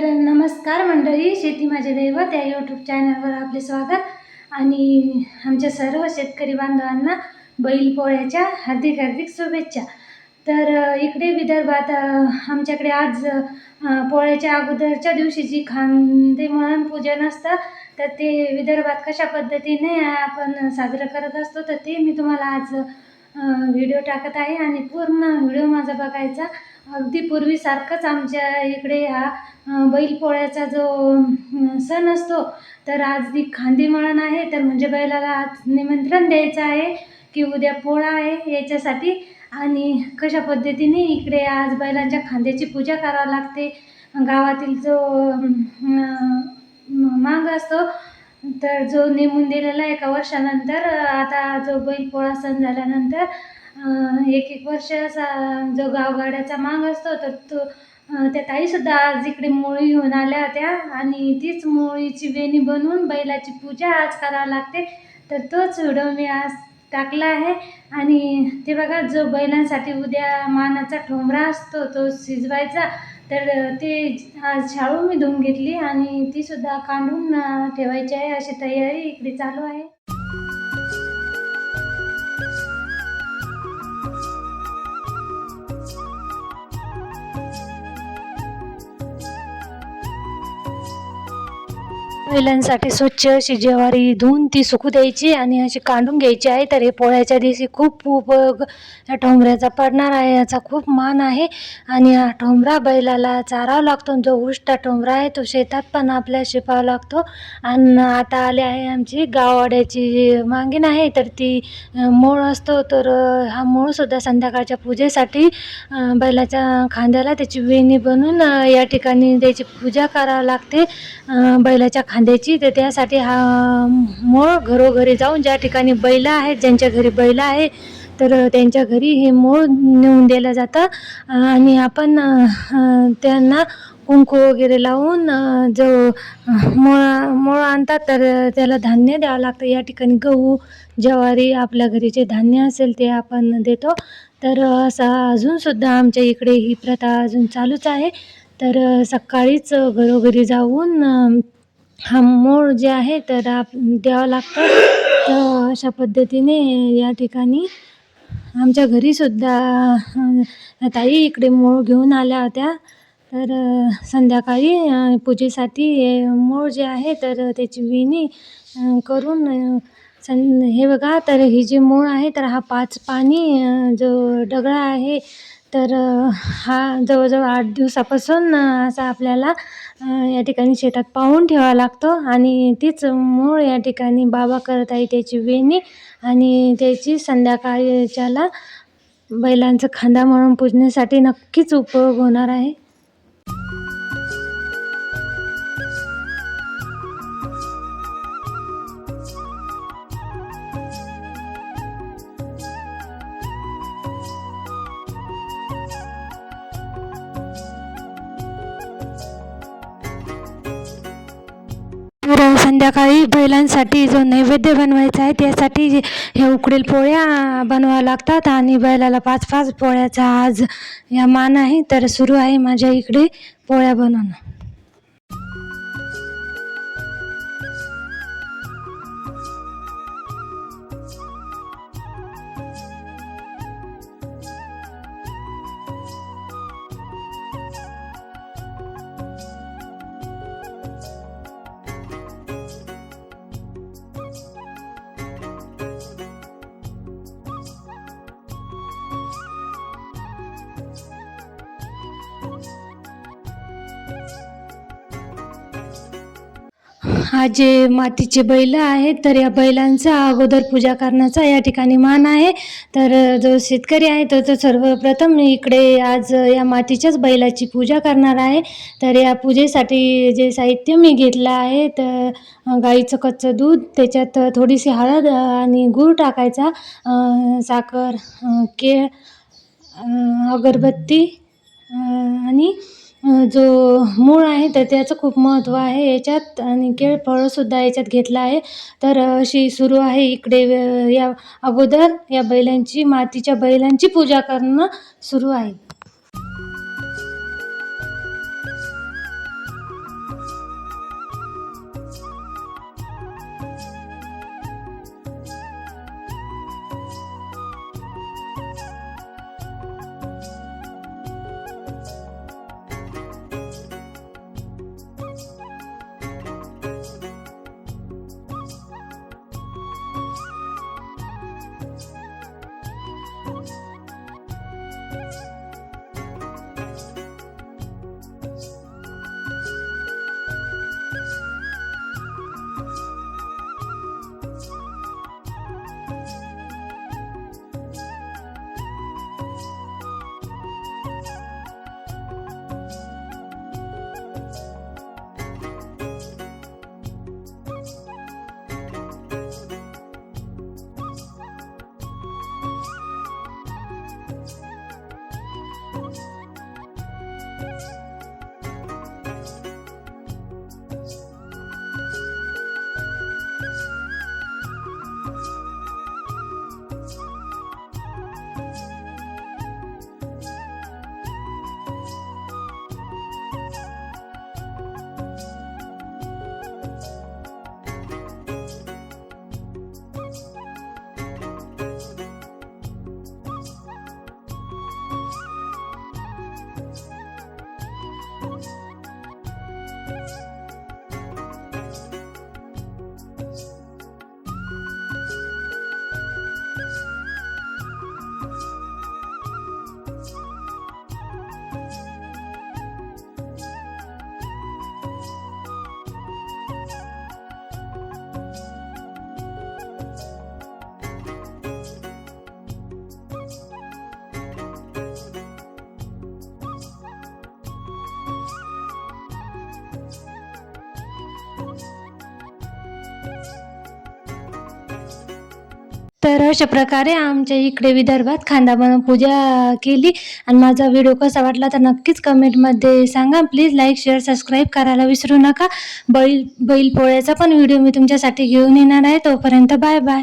तर नमस्कार मंडळी. शेती माझे दैवत या यूट्यूब चॅनलवर आपले स्वागत. आणि आमच्या सर्व शेतकरी बांधवांना बैलपोळ्याच्या हार्दिक हार्दिक शुभेच्छा. तर इकडे विदर्भात आमच्याकडे आज पोळ्याच्या अगोदरच्या दिवशी जी खांदे म्हणून पूजन असतं तर ते विदर्भात कशा पद्धतीने आपण साजरं करत असतो तर ते मी तुम्हाला आज व्हिडिओ टाकत आहे. आणि पूर्ण व्हिडिओ माझा बघायचा. अगदी पूर्वीसारखंच आमच्या इकडे हा बैलपोळ्याचा जो सण असतो तर आज ती खांदीमळण आहे तर म्हणजे बैलाला आज निमंत्रण द्यायचं आहे की उद्या पोळा आहे याच्यासाठी. आणि कशा पद्धतीने इकडे आज बैलांच्या खांद्याची पूजा करावी लागते गावातील जो मांग असतो तर जो नेमून दिलेला एका वर्षानंतर आता जो बैलपोळा सण झाल्यानंतर एक एक वर्ष असा जो गावगाड्याचा मांग असतो तर तो त्या ताईसुद्धा आज इकडे मोळी घेऊन आल्या होत्या. आणि तीच मोळीची वेणी बनवून बैलाची पूजा आज करावी लागते. तर तोच व्हिडिओ मी आज टाकला आहे. आणि ते बघा जो बैलांसाठी उद्या मानाचा ठोंबरा असतो तो शिजवायचा. तर ते आज शाळू मी धुवून घेतली आणि तीसुद्धा काढून ठेवायची आहे अशी तयारी इकडे चालू आहे. बैलांसाठी स्वच्छ अशी ज्वारी धुवून ती सुकू द्यायची आणि अशी काढून घ्यायची आहे. तर हे पोळ्याच्या दिवशी खूप उपयोग या ठोंबऱ्याचा पडणार आहे याचा खूप मान आहे. आणि हा ठोंबरा बैलाला चारावा लागतो जो उष्टा ठोंबरा आहे तो शेतात पण आपल्या शिपावा लागतो. आणि आता आले आहे आमची गाववाड्याची जी आहे तर ती मोळ असतो. तर हा मोळसुद्धा संध्याकाळच्या पूजेसाठी बैलाच्या खांद्याला त्याची वेणी बनवून या ठिकाणी त्याची पूजा करावी लागते. बैलाच्या खांद्या खांद्याची तर त्यासाठी हा मोळ घरोघरी जाऊन ज्या ठिकाणी बैल आहेत ज्यांच्या घरी बैल आहे तर त्यांच्या घरी हे मूळ नेऊन दिलं जातं. आणि आपण त्यांना कुंकू वगैरे लावून जो मोळा मोळ आणतात तर त्याला धान्य द्यावं लागतं. या ठिकाणी गहू ज्वारी आपल्या घरी जे धान्य असेल ते आपण देतो. तर असा अजूनसुद्धा आमच्या इकडे ही प्रथा अजून चालूच आहे. तर सकाळीच घरोघरी जाऊन हा मूळ जे आहे तर आप द्यावं लागतं. तर अशा पद्धतीने या ठिकाणी आमच्या घरीसुद्धा ताई इकडे मूळ घेऊन आल्या होत्या. तर संध्याकाळी पूजेसाठी हे मूळ जे आहे तर त्याची विणी करून सं हे बघा तर ही जी मूळ आहे तर हा पाच पाणी जो ढगळा आहे तर हा जवळजवळ आठ दिवसापासून असा आपल्याला या ठिकाणी शेतात पाहून ठेवावा लागतो. आणि तीच मूळ या ठिकाणी बाबा करत आहे त्याची वेणी. आणि त्याची संध्याकाळच्याला बैलांचं खांदा म्हणून पूजण्यासाठी नक्कीच उपयोग होणार आहे. संध्याकाळी बैलांसाठी जो नैवेद्य बनवायचा आहे त्यासाठी हे उकडील पोळ्या बनवाव्या लागतात आणि बैलाला पाच पाच पोळ्याचा आज या मान आहे. तर सुरू आहे माझ्या इकडे पोळ्या बनवणं. हा जे मातीचे बैल आहेत तर या बैलांचा अगोदर पूजा करण्याचा या ठिकाणी मान आहे. तर जो शेतकरी आहे तर तो सर्वप्रथम इकडे आज या मातीच्याच बैलाची पूजा करणार आहे. तर या पूजेसाठी जे साहित्य मी घेतलं आहे तर गाईचं कच्चं दूध त्याच्यात थोडीशी हळद आणि गूळ टाकायचा साखर केळ अगरबत्ती आणि जो मूळ आहे तर त्याचं खूप महत्त्व आहे. याच्यात आणि केळ फळंसुद्धा याच्यात घेतलं आहे. तर अशी सुरू आहे इकडे या अगोदर या बैलांची मातीच्या बैलांची पूजा करणं सुरू आहे. तर अशा प्रकारे आमच्या इकडे विदर्भात खांदाबन पूजा केली. आणि माझा व्हिडिओ कसा वाटला तर नक्कीच कमेंटमध्ये सांगा. प्लीज लाईक शेअर सबस्क्राईब करायला विसरू नका. बैल बैल पोळ्याचा पण व्हिडिओ मी तुमच्यासाठी घेऊन येणार आहे. तोपर्यंत बाय बाय